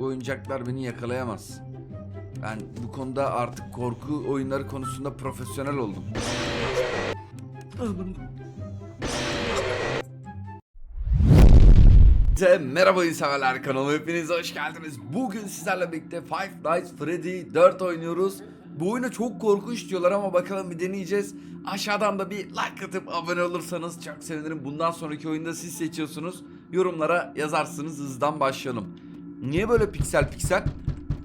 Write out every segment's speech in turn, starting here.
oyuncaklar beni yakalayamaz. Ben bu konuda artık korku oyunları konusunda profesyonel oldum. Merhaba insanlar kanalıma hepiniz hoş geldiniz. Bugün sizlerle birlikte Five Nights Freddy 4 oynuyoruz. Bu oyunu çok korkunç diyorlar ama bakalım bir deneyeceğiz. Aşağıdan da bir like atıp abone olursanız çok sevinirim. Bundan sonraki oyunda siz seçiyorsunuz. Yorumlara yazarsınız hızdan başlayalım. Niye böyle piksel piksel?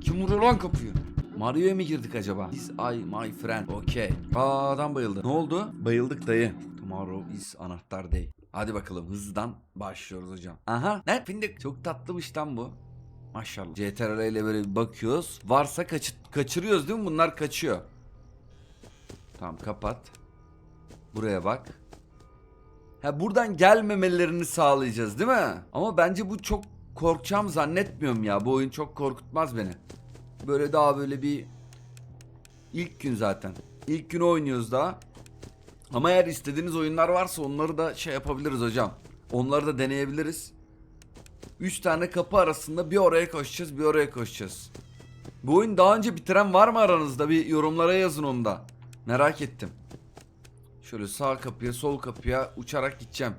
Kim vuruyor lan kapıyı? Mario'ya mı girdik acaba? Is I my friend. Okay. Aa adam bayıldı. Ne oldu? Bayıldık dayı. Tomorrow is anahtar day. Hadi bakalım hızdan başlıyoruz hocam. Aha. Ne? Findik. Çok tatlıymış lan bu. Maşallah. CTRL ile böyle bir bakıyoruz. Varsa kaçı kaçırıyoruz değil mi? Bunlar kaçıyor. Tamam kapat. Buraya bak. Ha buradan gelmemelerini sağlayacağız değil mi? Ama bence bu çok korkacağım zannetmiyorum ya. Bu oyun çok korkutmaz beni. Böyle daha böyle bir ilk gün zaten. İlk gün oynuyoruz daha. Ama eğer istediğiniz oyunlar varsa onları da şey yapabiliriz hocam. Onları da deneyebiliriz. 3 tane kapı arasında bir oraya koşacağız bir oraya koşacağız. Bu oyun daha önce bitiren var mı aranızda? Bir yorumlara yazın onu da. Merak ettim. Şöyle sağ kapıya sol kapıya uçarak gideceğim.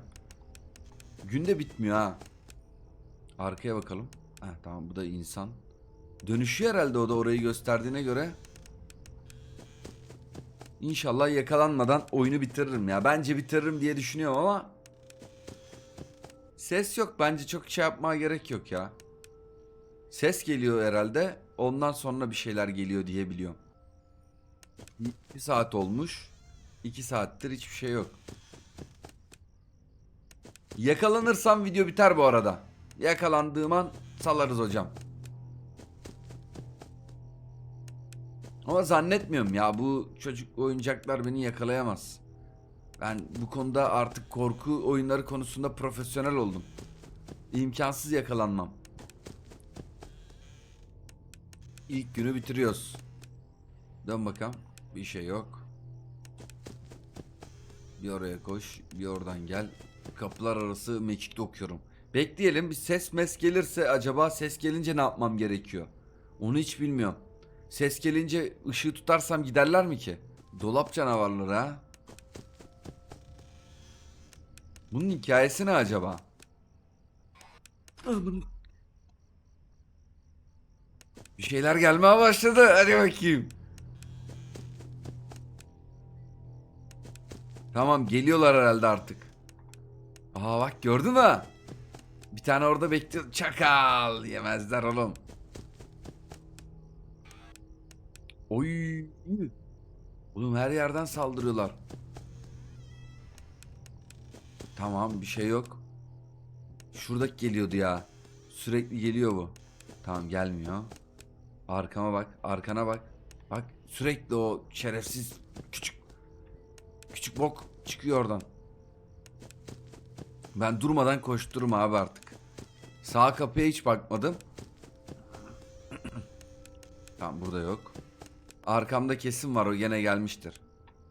Günde bitmiyor ha. Arkaya bakalım. Heh, tamam bu da insan. Dönüşüyor herhalde o da orayı gösterdiğine göre. İnşallah yakalanmadan oyunu bitiririm ya. Bence bitiririm diye düşünüyorum ama ses yok. Bence çok şey yapmaya gerek yok ya. Ses geliyor herhalde. Ondan sonra bir şeyler geliyor diye biliyorum. Bir saat olmuş. İki saattir hiçbir şey yok. Yakalanırsam video biter bu arada. Yakalandığım an salarız hocam. Ama zannetmiyorum ya bu çocuk oyuncaklar beni yakalayamaz. Ben bu konuda artık korku oyunları konusunda profesyonel oldum. İmkansız yakalanmam. İlk günü bitiriyoruz. Dön bakalım. Bir şey yok. Bir oraya koş, bir oradan gel. Kapılar arası mekikte okuyorum. Bekleyelim bir ses mes gelirse acaba ses gelince ne yapmam gerekiyor? Onu hiç bilmiyorum. Ses gelince ışığı tutarsam giderler mi ki? Dolap canavarları ha? Bunun hikayesi ne acaba? Bir şeyler gelmeye başladı. Hadi bakayım. Tamam geliyorlar herhalde artık. Aa bak gördün mü? Bir tane orada bekliyor. Çakal. Yemezler oğlum. Oy. Oğlum her yerden saldırıyorlar. Tamam bir şey yok. Şuradaki geliyordu ya. Sürekli geliyor bu. Tamam gelmiyor. Arkama bak. Arkana bak. Bak sürekli o şerefsiz küçük küçük bok çıkıyor oradan. Ben durmadan koştururum abi artık. Sağ kapıya hiç bakmadım. tamam burada yok. Arkamda kesim var o gene gelmiştir.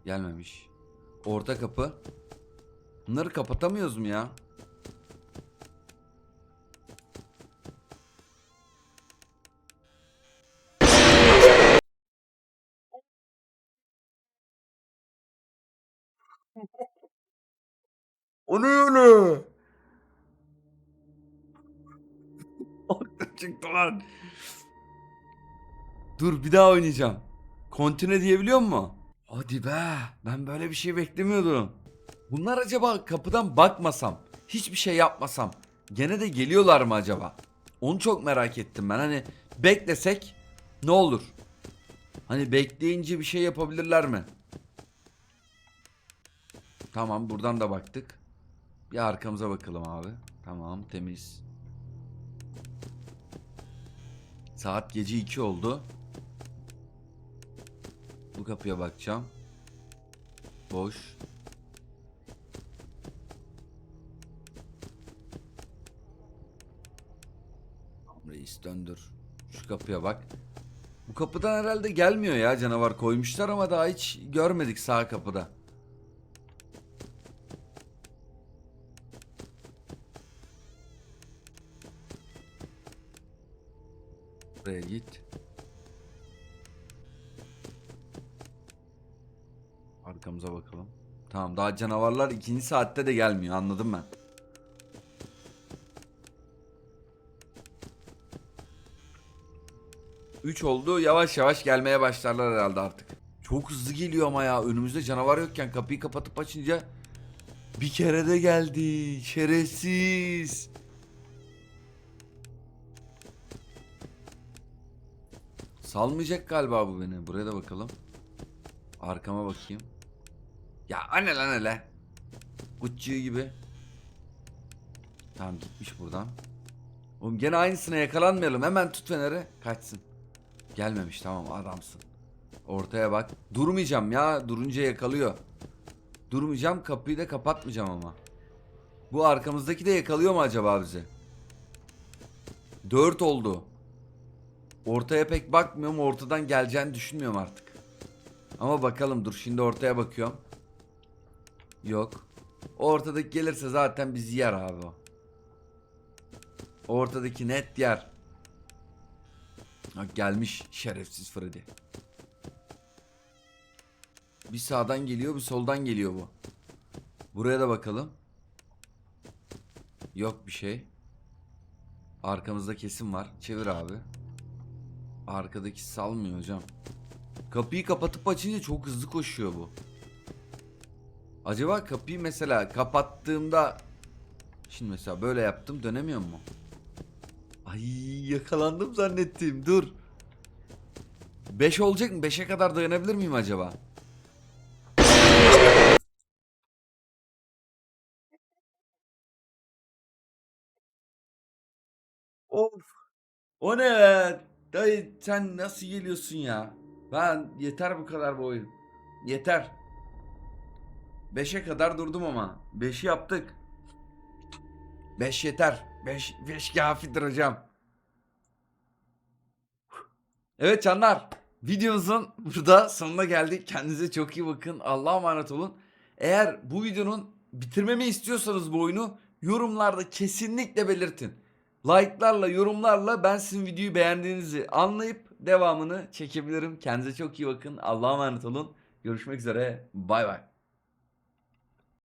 Gelmemiş. Orta kapı. Bunları kapatamıyoruz mu ya? O ne öyle? çıktı lan. Dur bir daha oynayacağım. Kontine diyebiliyor mu? Hadi be. Ben böyle bir şey beklemiyordum. Bunlar acaba kapıdan bakmasam, hiçbir şey yapmasam gene de geliyorlar mı acaba? Onu çok merak ettim ben. Hani beklesek ne olur? Hani bekleyince bir şey yapabilirler mi? Tamam buradan da baktık. Bir arkamıza bakalım abi. Tamam temiz. Saat gece 2 oldu. Bu kapıya bakacağım. Boş. Reis döndür. Şu kapıya bak. Bu kapıdan herhalde gelmiyor ya canavar koymuşlar ama daha hiç görmedik sağ kapıda. Buraya git. Arkamıza bakalım. Tamam daha canavarlar ikinci saatte de gelmiyor anladım ben. Üç oldu yavaş yavaş gelmeye başlarlar herhalde artık. Çok hızlı geliyor ama ya önümüzde canavar yokken kapıyı kapatıp açınca bir kere de geldi şerefsiz. Salmayacak galiba bu beni. Buraya da bakalım. Arkama bakayım. Ya anne lan hele. Gucci gibi. Tamam gitmiş buradan. Oğlum gene aynısına yakalanmayalım. Hemen tut feneri. Kaçsın. Gelmemiş tamam adamsın. Ortaya bak. Durmayacağım ya. Durunca yakalıyor. Durmayacağım. Kapıyı da kapatmayacağım ama. Bu arkamızdaki de yakalıyor mu acaba bizi? 4 oldu. Ortaya pek bakmıyorum. Ortadan geleceğini düşünmüyorum artık. Ama bakalım dur şimdi ortaya bakıyorum. Yok. O ortadaki gelirse zaten bizi yer abi o. Ortadaki net yer. Ha, gelmiş şerefsiz Freddy. Bir sağdan geliyor bir soldan geliyor bu. Buraya da bakalım. Yok bir şey. Arkamızda kesim var. Çevir abi. Arkadaki salmıyor hocam. Kapıyı kapatıp açınca çok hızlı koşuyor bu. Acaba kapıyı mesela kapattığımda Şimdi mesela böyle yaptım dönemiyor mu? Ay yakalandım zannettim dur. 5 olacak mı? 5'e kadar dayanabilir miyim acaba? Of. O ne be? Dayı sen nasıl geliyorsun ya? Ben yeter bu kadar bu oyun. Yeter. 5'e kadar durdum ama. 5'i yaptık. 5 yeter. 5 5 kafidir hocam. Evet canlar. Videomuzun burada sonuna geldik. Kendinize çok iyi bakın. Allah'a emanet olun. Eğer bu videonun bitirmemi istiyorsanız bu oyunu yorumlarda kesinlikle belirtin. Like'larla, yorumlarla ben sizin videoyu beğendiğinizi anlayıp devamını çekebilirim. Kendinize çok iyi bakın. Allah'a emanet olun. Görüşmek üzere. Bay bay.